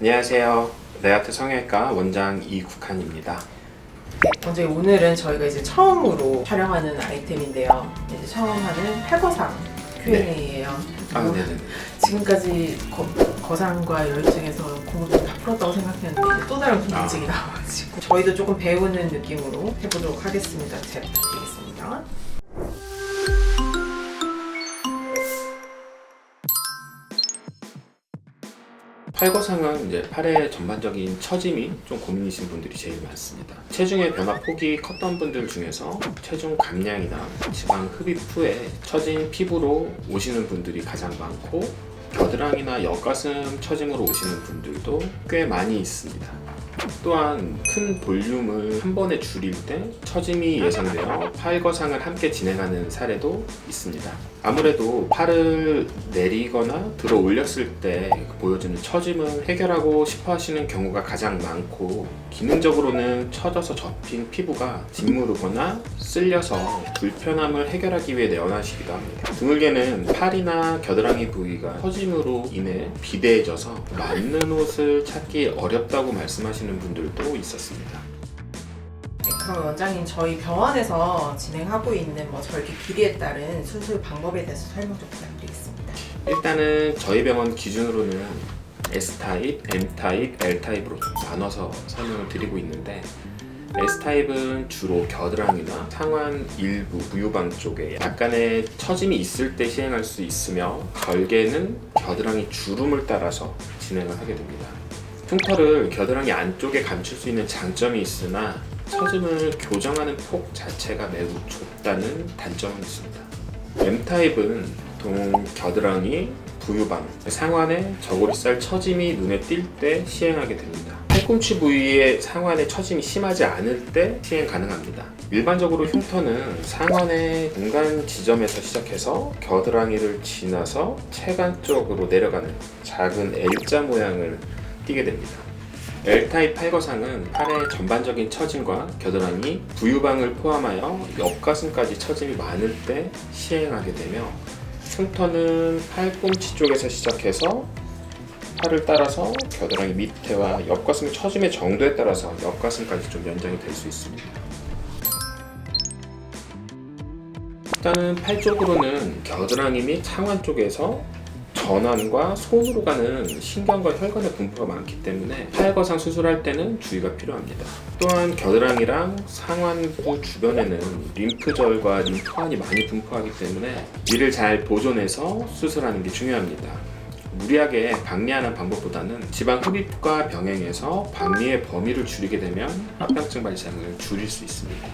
안녕하세요. 레아트 성형외과 원장 이국한입니다. 네, 먼저 오늘은 저희가 이제 처음으로 촬영하는 아이템인데요. 이제 처음 하는 팔거상 Q&A예요. 아, 네네. 지금까지 거, 상과 열증에서 궁금증 다 풀었다고 생각했는데 이제 또 다른 궁금증이 나와가지고 저희도 조금 배우는 느낌으로 해보도록 하겠습니다. 잘 부탁드리겠습니다. 팔거상은 이제 팔의 전반적인 처짐이 좀 고민이신 분들이 제일 많습니다. 체중의 변화 폭이 컸던 분들 중에서 체중 감량이나 지방 흡입 후에 처진 피부로 오시는 분들이 가장 많고 겨드랑이나 옆가슴 처짐으로 오시는 분들도 꽤 많이 있습니다. 또한 큰 볼륨을 한 번에 줄일 때 처짐이 예상되어 팔거상을 함께 진행하는 사례도 있습니다. 아무래도 팔을 내리거나 들어 올렸을 때 보여지는 처짐을 해결하고 싶어 하시는 경우가 가장 많고 기능적으로는 처져서 접힌 피부가 짓무르거나 쓸려서 불편함을 해결하기 위해 내원하시기도 합니다. 드물게는 팔이나 겨드랑이 부위가 처짐으로 인해 비대해져서 맞는 옷을 찾기 어렵다고 말씀하시는 분들도 있었습니다. 네, 그럼 원장님 저희 병원에서 진행하고 있는 뭐 절개 길이에 따른 수술 방법에 대해서 설명 좀 부탁드리겠습니다. 일단은 저희 병원 기준으로는 S타입, M타입, L타입으로 나눠서 설명을 드리고 있는데 S타입은 주로 겨드랑이나 상완 일부 부유방 쪽에 약간의 처짐이 있을 때 시행할 수 있으며 절개는 겨드랑이 주름을 따라서 진행을 하게 됩니다. 흉터를 겨드랑이 안쪽에 감출 수 있는 장점이 있으나 처짐을 교정하는 폭 자체가 매우 좁다는 단점은 있습니다. M타입은 보통 겨드랑이, 부유방, 상완에 저고리살 처짐이 눈에 띌 때 시행하게 됩니다. 팔꿈치 부위의 상완에 처짐이 심하지 않을 때 시행 가능합니다. 일반적으로 흉터는 상완의 중간 지점에서 시작해서 겨드랑이를 지나서 체간 쪽으로 내려가는 작은 L자 모양을 띠게 됩니다. L타입 팔거상은 팔의 전반적인 처짐과 겨드랑이, 부유방을 포함하여 옆가슴까지 처짐이 많을 때 시행하게 되며 흉터는 팔꿈치 쪽에서 시작해서 팔을 따라서 겨드랑이 밑에와 옆가슴의 처짐의 정도에 따라서 옆가슴까지 좀 연장이 될 수 있습니다. 일단은 팔 쪽으로는 겨드랑이 및 상완 쪽에서 전환과 손으로 가는 신경과 혈관의 분포가 많기 때문에 팔거상 수술할 때는 주의가 필요합니다. 또한 겨드랑이랑 상완부 주변에는 림프절과 림프관이 많이 분포하기 때문에 이를 잘 보존해서 수술하는 게 중요합니다. 무리하게 박리하는 방법보다는 지방 흡입과 병행해서 박리의 범위를 줄이게 되면 합병증 발생을 줄일 수 있습니다.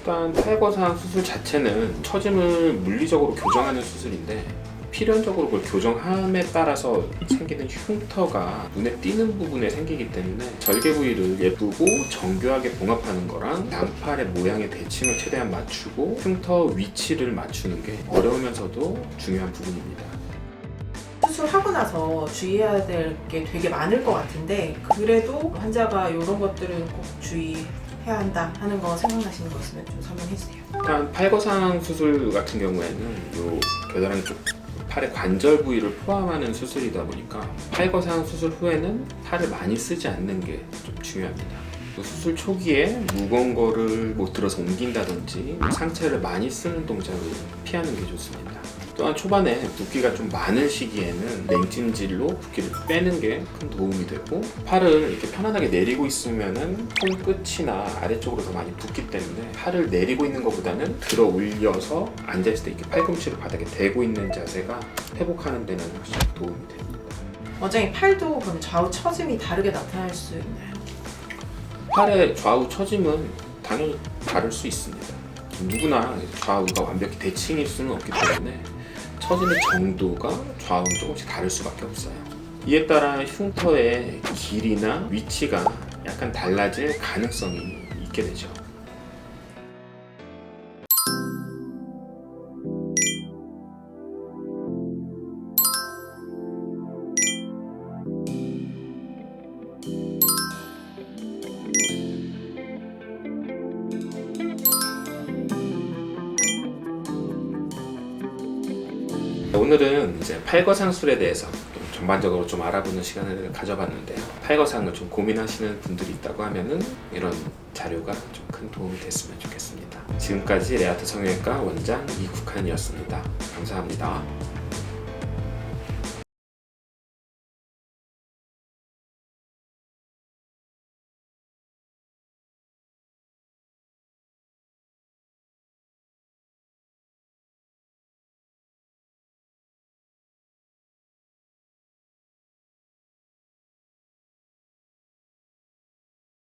일단 탈거상 수술 자체는 처짐을 물리적으로 교정하는 수술인데 필연적으로 그걸 교정함에 따라서 생기는 흉터가 눈에 띄는 부분에 생기기 때문에 절개 부위를 예쁘고 정교하게 봉합하는 거랑 양팔의 모양의 대칭을 최대한 맞추고 흉터 위치를 맞추는 게 어려우면서도 중요한 부분입니다. 수술하고 나서 주의해야 될 게 되게 많을 것 같은데 그래도 환자가 이런 것들은 꼭 주의 해야 한다 하는 거 생각나시는 거 있으면 좀 설명해 주세요. 일단 팔거상 수술 같은 경우에는 요 겨드랑이 쪽 팔의 관절 부위를 포함하는 수술이다 보니까 팔거상 수술 후에는 팔을 많이 쓰지 않는 게 좀 중요합니다. 또 수술 초기에 무거운 거를 못 들어서 옮긴다든지 상체를 많이 쓰는 동작을 피하는 게 좋습니다. 또한 초반에 붓기가 좀 많은 시기에는 냉찜질로 붓기를 빼는 게 큰 도움이 되고 팔을 이렇게 편안하게 내리고 있으면은 손끝이나 아래쪽으로 더 많이 붓기 때문에 팔을 내리고 있는 것보다는 들어 올려서 앉아있을 때 이렇게 팔꿈치를 바닥에 대고 있는 자세가 회복하는 데는 확실히 도움이 됩니다. 원장님 팔도 그럼 좌우 처짐이 다르게 나타날 수 있나요? 팔의 좌우 처짐은 당연히 다를 수 있습니다. 누구나 좌우가 완벽히 대칭일 수는 없기 때문에 처짐의 정도가 좌우는 조금씩 다를 수밖에 없어요. 이에 따라 흉터의 길이나 위치가 약간 달라질 가능성이 있게 되죠. 오늘은 이제 팔거상술에 대해서 좀 전반적으로 좀 알아보는 시간을 가져봤는데요. 팔거상을 좀 고민하시는 분들이 있다고 하면은 이런 자료가 좀 큰 도움이 됐으면 좋겠습니다. 지금까지 레아트 성형외과 원장 이국한이었습니다. 감사합니다.